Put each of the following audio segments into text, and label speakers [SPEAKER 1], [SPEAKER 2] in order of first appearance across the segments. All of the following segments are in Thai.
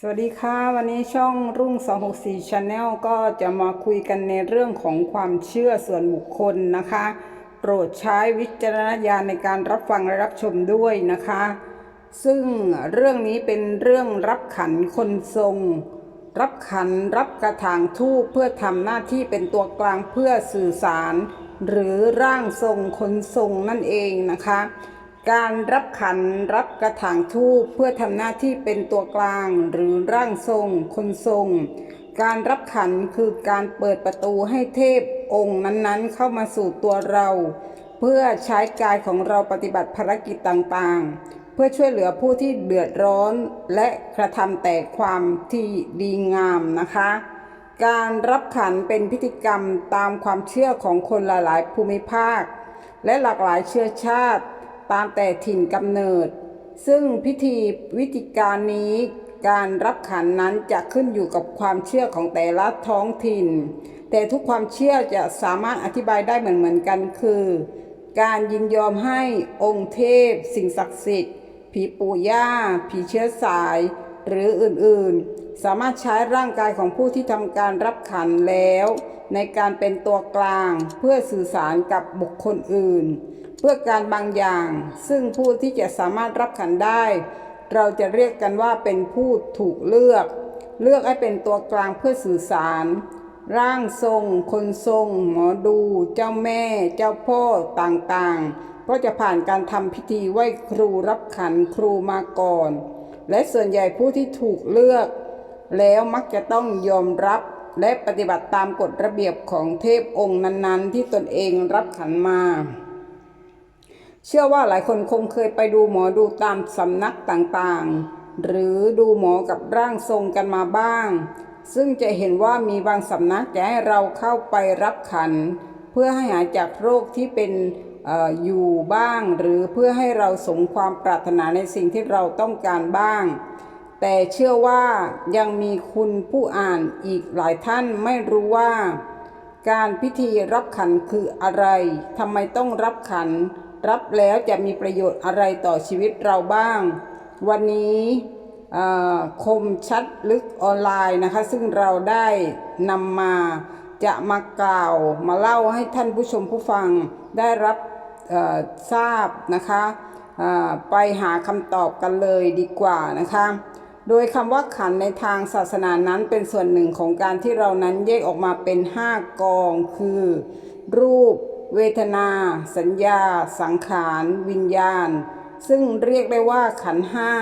[SPEAKER 1] สวัสดีค่ะ วันนี้ช่องรุ่ง 264 Channel ก็จะมาคุยกันในเรื่องของความเชื่อส่วนบุคคลนะคะ โปรดใช้วิจารณญาณในการรับฟังและรับชมด้วยนะคะ ซึ่งเรื่องนี้เป็นเรื่องรับขันคนทรง รับขันรับกระถางทูปเพื่อทำหน้าที่เป็นตัวกลางเพื่อสื่อสาร หรือร่างทรงคนทรงนั่นเองนะคะ การรับขันรับกระถางทูปเพื่อทำหน้าที่เป็นตัวกลางหรือร่างทรง คนทรง การรับขันคือการเปิดประตูให้เทพองค์นั้นๆ เข้ามาสู่ตัวเรา เพื่อใช้กายของเราปฏิบัติภารกิจต่างๆ เพื่อช่วยเหลือผู้ที่เดือดร้อนและกระทำแต่ความที่ดีงามนะคะ การรับขันเป็นพิธีกรรมตามความเชื่อของคนหลายๆ ภูมิภาค และหลากหลายเชื้อชาติ ตามแต่ถิ่นกำเนิด ซึ่งพิธีวิธีการนี้การรับขันนั้นจะขึ้นอยู่กับความเชื่อของแต่ละท้องถิ่น แต่ทุกความเชื่อจะสามารถอธิบายได้เหมือนเหมือนๆกันคือ การยินยอมให้องค์เทพ สิ่งศักดิ์สิทธิ์ ผีปู่ย่า ผีเชื้อสาย หรืออื่นๆ สามารถใช้ร่างกายของผู้ที่ทำการรับขันแล้ว ในการเป็นตัวกลางเพื่อสื่อสารกับบุคคลอื่น เพื่อการบางอย่าง ซึ่งผู้ที่จะสามารถรับขันได้ เราจะเรียกกันว่าเป็นผู้ถูกเลือก เลือกให้เป็นตัวกลางเพื่อสื่อสาร ร่างทรง คนทรง หมอดู เจ้าแม่ เจ้าพ่อต่างๆ ก็จะผ่านการทำพิธีไหว้ครูรับขันครูมาก่อน และส่วนใหญ่ผู้ที่ถูกเลือก แล้วมักจะต้องยอมรับและปฏิบัติตามกฎระเบียบของเทพองค์นั้นๆ ที่ตนเองรับขันมา เชื่อว่าหลายคนคงเคยไปดูหมอดูตามสำนักต่างๆ หรือดูหมอกับร่างทรงกันมาบ้าง ซึ่งจะเห็นว่ามีบางสำนักจะให้เราเข้าไปรับขัน เพื่อให้หายจากโรคที่เป็นอออยู่บ้าง หรือเพื่อให้เราสมความปรารถนาในสิ่งที่เราต้องการบ้าง แต่เชื่อว่ายังมีคุณผู้อ่านอีกหลายท่านไม่รู้ว่า การพิธีรับขันคืออะไรทำไมต้องรับขัน รับแล้วจะมีประโยชน์อะไรต่อชีวิตเราบ้าง วันนี้คมชัดลึกออนไลน์นะคะ ซึ่งเราได้นำมาจะมากล่าวมาเล่าให้ท่านผู้ชมผู้ฟังได้รับทราบนะคะไปหาคำตอบกันเลยดีกว่านะคะ โดยคำว่าขันในทางศาสนานั้นเป็นส่วนหนึ่งของการที่เรานั้นแยกออกมาเป็นห้ากองคือ รูป เวทนา สัญญา สังขาร วิญญาณ ซึ่งเรียกได้ว่าขันห้า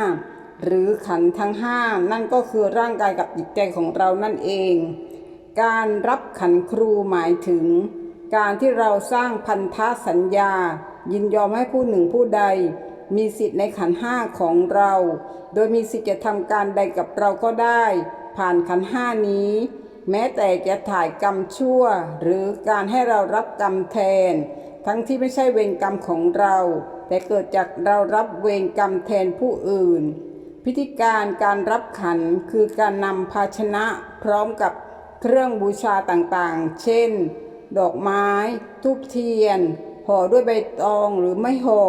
[SPEAKER 1] หรือขันทั้งห้านั่นก็คือร่างกายกับจิตใจของเรานั่นเอง การรับขันครูหมายถึง การที่เราสร้างพันธสัญญา ยินยอมให้ผู้หนึ่งผู้ใด มีสิทธิ์ในขันห้าของเรา โดยมีสิทธิ์จะทำการใดกับเราก็ได้ ผ่านขันห้านี้ แม้แต่จะถ่ายกรรมชั่ว หรือการให้เรารับกรรมแทน ทั้งที่ไม่ใช่เวรกรรมของเรา แต่เกิดจากเรารับเวรกรรมแทนผู้อื่น พิธีการการรับขันคือการนำภาชนะพร้อมกับเครื่องบูชาต่างๆ เช่น ดอกไม้ ทูบเทียน ห่อด้วยใบตองหรือไม่ห่อ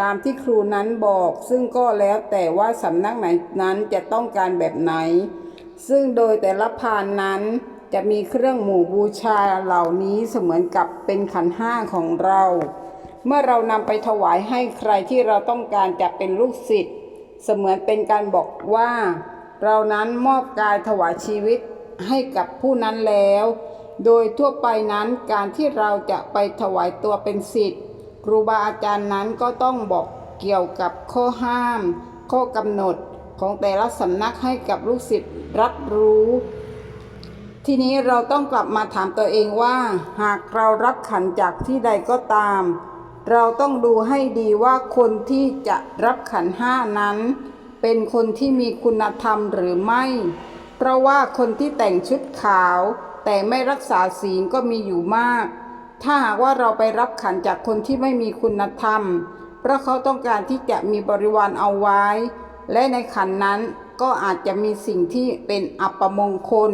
[SPEAKER 1] ตามที่ครูนั้นบอก ซึ่งก็แล้วแต่ว่าสำนักไหนนั้นจะต้องการแบบไหน ซึ่งโดยแต่ละพานนั้นจะมีเครื่องหมู่บูชาเหล่านี้เสมือนกับเป็นขันห้าของเรา เมื่อเรานำไปถวายให้ใครที่เราต้องการจะเป็นลูกศิษย์เสมือนเป็นการบอกว่า เรานั้นมอบกายถวายชีวิตให้กับผู้นั้นแล้ว โดยทั่วไปนั้นการที่เราจะไปถวายตัวเป็นศิษย์ครูบาอาจารย์นั้นก็ต้องบอกเกี่ยวกับข้อห้าม ข้อกำหนด ของแต่ละสำนักให้กับลูกศิษย์รับรู้ ทีนี้เราต้องกลับมาถามตัวเองว่า หากเรารับขันจากที่ใดก็ตาม เราต้องดูให้ดีว่าคนที่จะรับขันห้านั้น เป็นคนที่มีคุณธรรมหรือไม่ เพราะว่าคนที่แต่งชุดขาว แต่ไม่รักษาศีลก็มีอยู่มาก ถ้าหากว่าเราไปรับขันจากคนที่ไม่มีคุณธรรม เพราะเขาต้องการที่จะมีบริวารเอาไว้ และในขันนั้นก็อาจจะมีสิ่งที่เป็นอัปมงคล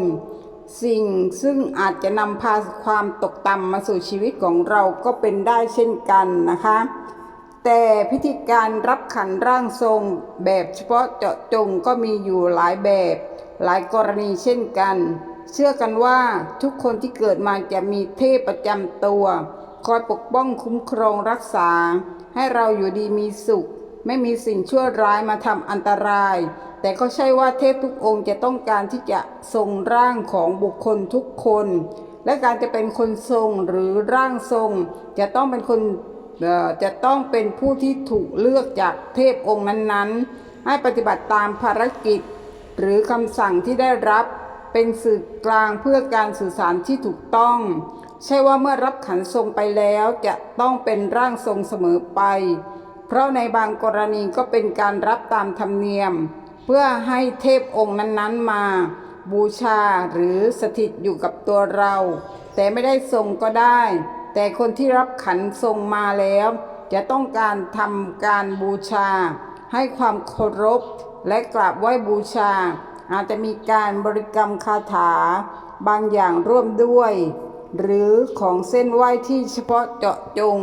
[SPEAKER 1] สิ่งซึ่งอาจจะนำพาความตกต่ำมาสู่ชีวิตของเราก็เป็นได้เช่นกันนะคะ แต่พิธีการรับขันร่างทรงแบบเฉพาะเจาะจงก็มีอยู่หลายแบบ หลายกรณีเช่นกัน เชื่อกันว่าทุกคนที่เกิดมาจะมีเทพประจำตัว คอยปกป้องคุ้มครองรักษา ให้เราอยู่ดีมีสุข ไม่มีสิ่งชั่วร้ายมาทำอันตราย แต่ก็ใช่ว่าเทพทุกองค์จะต้องการที่จะทรงร่างของบุคคลทุกคน และการจะเป็นคนทรงหรือร่างทรง จะต้องเป็นคนจะต้องเป็นผู้ที่ถูกเลือกจากเทพองค์นั้นๆ ให้ปฏิบัติตามภารกิจ หรือคำสั่งที่ได้รับเป็นสื่อกลางเพื่อการสื่อสารที่ถูกต้อง ใช่ว่าเมื่อรับขันทรงไปแล้วจะต้องเป็นร่างทรงเสมอไป เพราะในบางกรณีก็เป็นการรับตามธรรมเนียม เพื่อให้เทพองค์นั้นๆมา บูชาหรือสถิตอยู่กับตัวเรา แต่ไม่ได้ทรงก็ได้ แต่คนที่รับขันทรงมาแล้ว จะต้องการทำการบูชา ให้ความเคารพและกราบไหว้บูชา อาจจะมีการบริกรรมคาถา บางอย่างร่วมด้วย หรือของเส้นไหว้ที่เฉพาะเจาะจง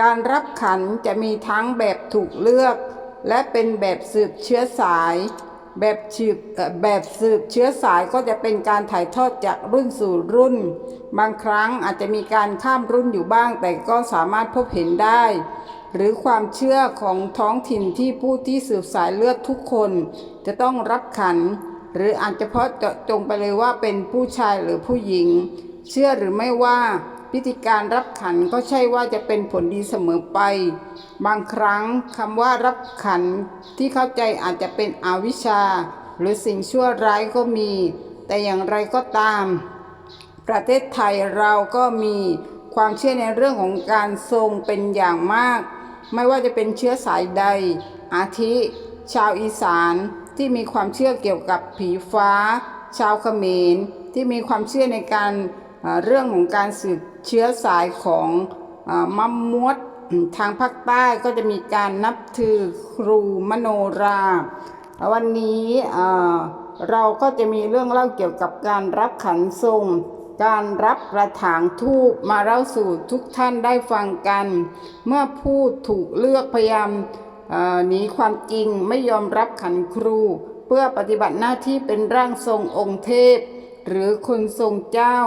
[SPEAKER 1] การรับขันจะมีทั้งแบบถูกเลือก และเป็นแบบสืบเชื้อสาย แบบสืบแบบสืบเชื้อสายก็จะเป็นการถ่ายทอดจากรุ่นสู่รุ่น บางครั้งอาจจะมีการข้ามรุ่นอยู่บ้าง แต่ก็สามารถพบเห็นได้ หรือความเชื่อของท้องถิ่นที่ผู้ที่สืบสายเลือดทุกคน จะต้องรับขัน หรืออาจจะเพาะเจาะจงไปเลยว่าเป็นผู้ชายหรือผู้หญิง เชื่อหรือไม่ว่า พิธีการรับขันก็ใช่ว่าจะเป็นผลดีเสมอไป บางครั้งคำว่ารับขันที่เข้าใจอาจจะเป็นอวิชชา หรือสิ่งชั่วร้ายก็มี แต่อย่างไรก็ตาม ประเทศไทยเราก็มีความเชื่อในเรื่องของการทรงเป็นอย่างมาก ไม่ว่าจะเป็นเชื้อสายใด อาทิ ชาวอีสานที่มีความเชื่อเกี่ยวกับผีฟ้า ชาวเขมรที่มีความเชื่อในการเอ่อเรื่องของการสืบ เชื้อสายของอมัมมวดทางภาคใต้ก็จะมีการนับถือครูมโนรา วันนี้เราก็จะมีเรื่องเล่าเกี่ยวกับการรับขันทรง การรับกระถางทูบมาเล่าสู่ทุกท่านได้ฟังกัน เมื่อผู้ถูกเลือกพยายามหนีความจริงไม่ยอมรับขันครู เพื่อปฏิบัติหน้าที่เป็นร่างทรงองค์เทพ หรือคนทรงเจ้า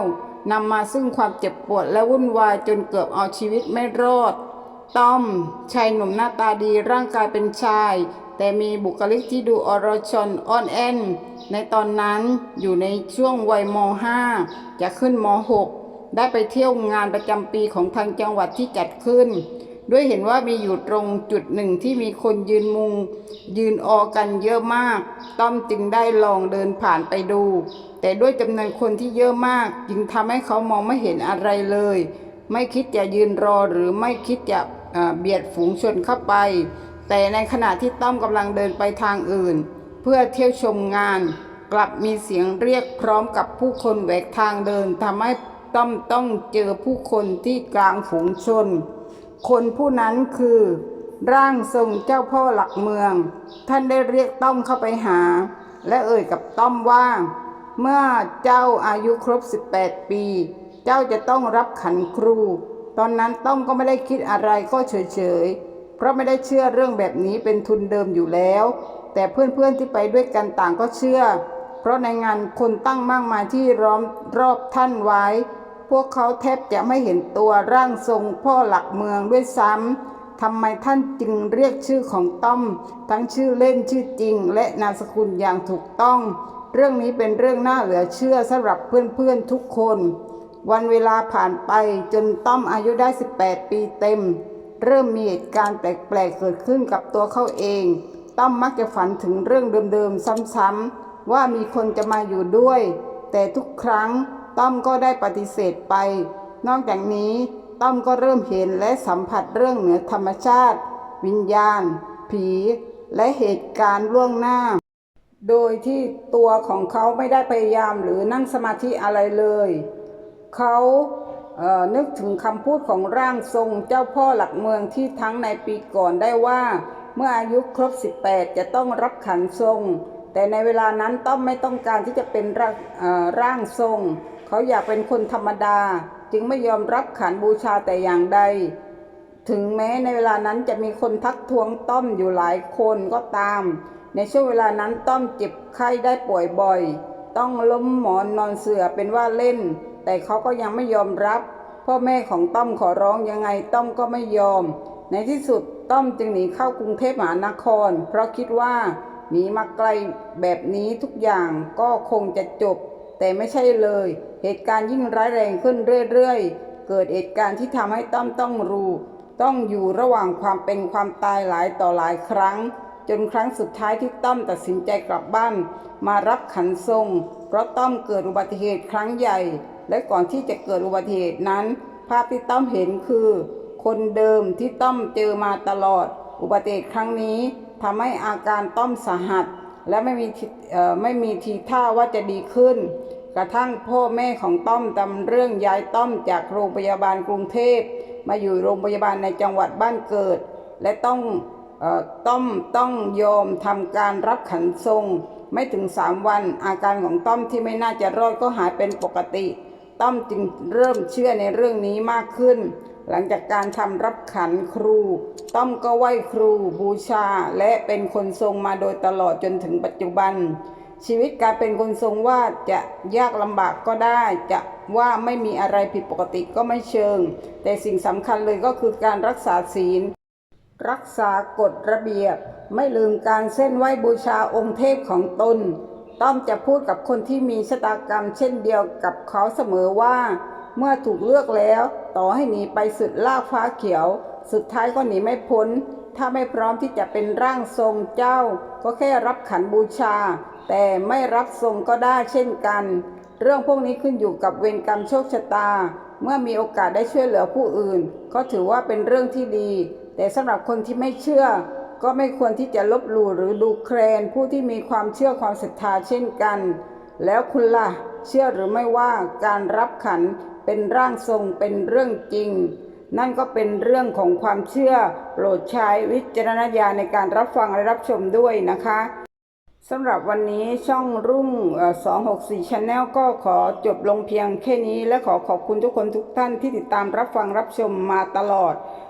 [SPEAKER 1] นำมาซึ่งความเจ็บปวดและวุ่นวายจนเกือบเอาชีวิตไม่รอด ต้อม ชายหนุ่มหน้าตาดีร่างกายเป็นชาย แต่มีบุคลิกที่ดูอรชนอ่อนแอนในตอนนั้นอยู่ในช่วงวัยม .5 จะขึ้นม .6 ได้ไปเที่ยวงานประจำปีของทางจังหวัดที่จัดขึ้น ด้วยเห็นว่ามีอยู่ตรงจุดหนึ่งที่มีคนยืนมุง ยืนออกันเยอะมาก ต้อมจึงได้ลองเดินผ่านไปดู แต่ด้วยจำนวนคนที่เยอะมาก จึงทำให้เขามองไม่เห็นอะไรเลย ไม่คิดจะยืนรอหรือไม่คิดจะเอ่อเบียดฝูงชนเข้าไป แต่ในขณะที่ต้อมกำลังเดินไปทางอื่น เพื่อเที่ยวชมงาน กลับมีเสียงเรียกพร้อมกับผู้คนแหวกทางเดินทำให้ต้อมต้องเจอผู้คนที่กลางฝูงชน คนผู้นั้นคือ ร่างทรงเจ้าพ่อหลักเมือง ท่านได้เรียกต้อมเข้าไปหา และเอ่ยกับต้อมว่า เมื่อเจ้าอายุครบ 18 ปี เจ้าจะต้องรับขันครู ตอนนั้นต้อมก็ไม่ได้คิดอะไรก็เฉยๆ เพราะไม่ได้เชื่อเรื่องแบบนี้เป็นทุนเดิมอยู่แล้ว แต่เพื่อนๆที่ไปด้วยกันต่างก็เชื่อ เพราะในงานคนตั้งมากมายที่ล้อมรอบท่านไว้ พวกเขาแทบจะไม่เห็นตัวร่างทรงพ่อหลักเมืองด้วยซ้ำทำไมท่านจึงเรียกชื่อของต้อม ทั้งชื่อเล่นชื่อจริง และนามสกุลอย่างถูกต้อง เรื่องนี้เป็นเรื่องน่าเหลือเชื่อสำหรับเพื่อนๆทุกคน วันเวลาผ่านไปจนต้อมอายุได้ 18 ปีเต็ม เริ่มมีเหตุการณ์แปลกๆเกิดขึ้นกับตัวเขาเอง ต้อมมักจะฝันถึงเรื่องเดิมๆซ้ำๆว่ามีคนจะมาอยู่ด้วย แต่ทุกครั้งต้อมก็ได้ปฏิเสธไป นอกจากนี้ต้อมก็เริ่มเห็นและสัมผัสเรื่องเหนือธรรมชาติ วิญญาณ ผี และเหตุการณ์ล่วงหน้า โดยที่ตัวของเขาไม่ได้พยายามหรือนั่งสมาธิอะไรเลย เขาเอ่อนึกถึงคำพูดของร่างทรงเจ้าพ่อหลักเมืองที่ทั้งในปีก่อนได้ว่า เมื่ออายุครบ 18 จะต้องรับขันทรง แต่ในเวลานั้นต้อมไม่ต้องการที่จะเป็นร่างเอ่อร่างทรง เขาอยากเป็นคนธรรมดา จึงไม่ยอมรับขันบูชาแต่อย่างใด ถึงแม้ในเวลานั้นจะมีคนทักท้วงต้อมอยู่หลายคนก็ตาม ในช่วงเวลานั้นต้อมเจ็บไข้ได้ป่วยบ่อย ต้องล้มหมอนนอนเสื่อเป็นว่าเล่น แต่เขาก็ยังไม่ยอมรับ พ่อแม่ของต้อมขอร้องยังไงต้อมก็ไม่ยอม ในที่สุดต้อมจึงหนีเข้ากรุงเทพมหานคร เพราะคิดว่าหนีมาไกลแบบนี้ทุกอย่างก็คงจะจบ แต่ไม่ใช่เลย เหตุการณ์ยิ่งร้ายแรงขึ้นเรื่อยๆ เกิดเหตุการณ์ที่ทำให้ต้อมต้องรู้ ต้องอยู่ระหว่างความเป็นความตายหลายต่อหลายครั้ง จนครั้งสุดท้ายที่ต้อมตัดสินใจกลับบ้าน มารับขันทรง เพราะต้อมเกิดอุบัติเหตุครั้งใหญ่ และก่อนที่จะเกิดอุบัติเหตุนั้น ภาพที่ต้อมเห็นคือ คนเดิมที่ต้อมเจอมาตลอด อุบัติเหตุครั้งนี้ทำให้อาการต้อมสาหัส และไม่มีไม่มีทีท่าว่าจะดีขึ้น กระทั่งพ่อแม่ของต้อมทำเรื่องย้ายต้อมจากโรงพยาบาลกรุงเทพ มาอยู่โรงพยาบาลในจังหวัดบ้านเกิด และต้อง ต้อมต้องโยมทำการรับขันทรง ไม่ถึงสามวัน อาการของต้อมที่ไม่น่าจะรอดก็หายเป็นปกติ ต้อมจึงเริ่มเชื่อในเรื่องนี้มากขึ้น หลังจากการทำรับขันครู ต้อมก็ไหว้ครูบูชา และเป็นคนทรงมาโดยตลอดจนถึงปัจจุบัน ชีวิตการเป็นคนทรงว่าจะยากลำบากก็ได้จะว่าไม่มีอะไรผิดปกติก็ไม่เชิง แต่สิ่งสำคัญเลยก็คือการรักษาศีล รักษากฎระเบียบ ไม่ลืมการเส้นไหว้บูชาองค์เทพของตน ต้อมจะพูดกับคนที่มีชะตากรรมเช่นเดียวกับเขาเสมอว่า เมื่อถูกเลือกแล้ว ต่อให้หนีไปสุดลากฟ้าเขียว สุดท้ายก็หนีไม่พ้น ถ้าไม่พร้อมที่จะเป็นร่างทรงเจ้า ก็แค่รับขันบูชา แต่ไม่รับทรงก็ได้เช่นกัน เรื่องพวกนี้ขึ้นอยู่กับเวรกรรมโชคชะตา เมื่อมีโอกาสได้ช่วยเหลือผู้อื่น ก็ถือว่าเป็นเรื่องที่ดี แต่สำหรับคนที่ไม่เชื่อก็ไม่ควรที่จะลบหลู่หรือดูแคลนผู้ที่มีความเชื่อความศรัทธาเช่นกัน แล้วคุณล่ะเชื่อหรือไม่ว่าการรับขันเป็นร่างทรงเป็นเรื่องจริง นั่นก็เป็นเรื่องของความเชื่อโปรดใช้วิจารณญาณในการรับฟังและรับชมด้วยนะคะสำหรับวันนี้ช่องรุ่งเอ่อ264 Channel ก็ขอจบลงเพียงแค่นี้และขอขอบคุณทุกคนทุกท่านที่ติดตามรับฟังรับชมมาตลอด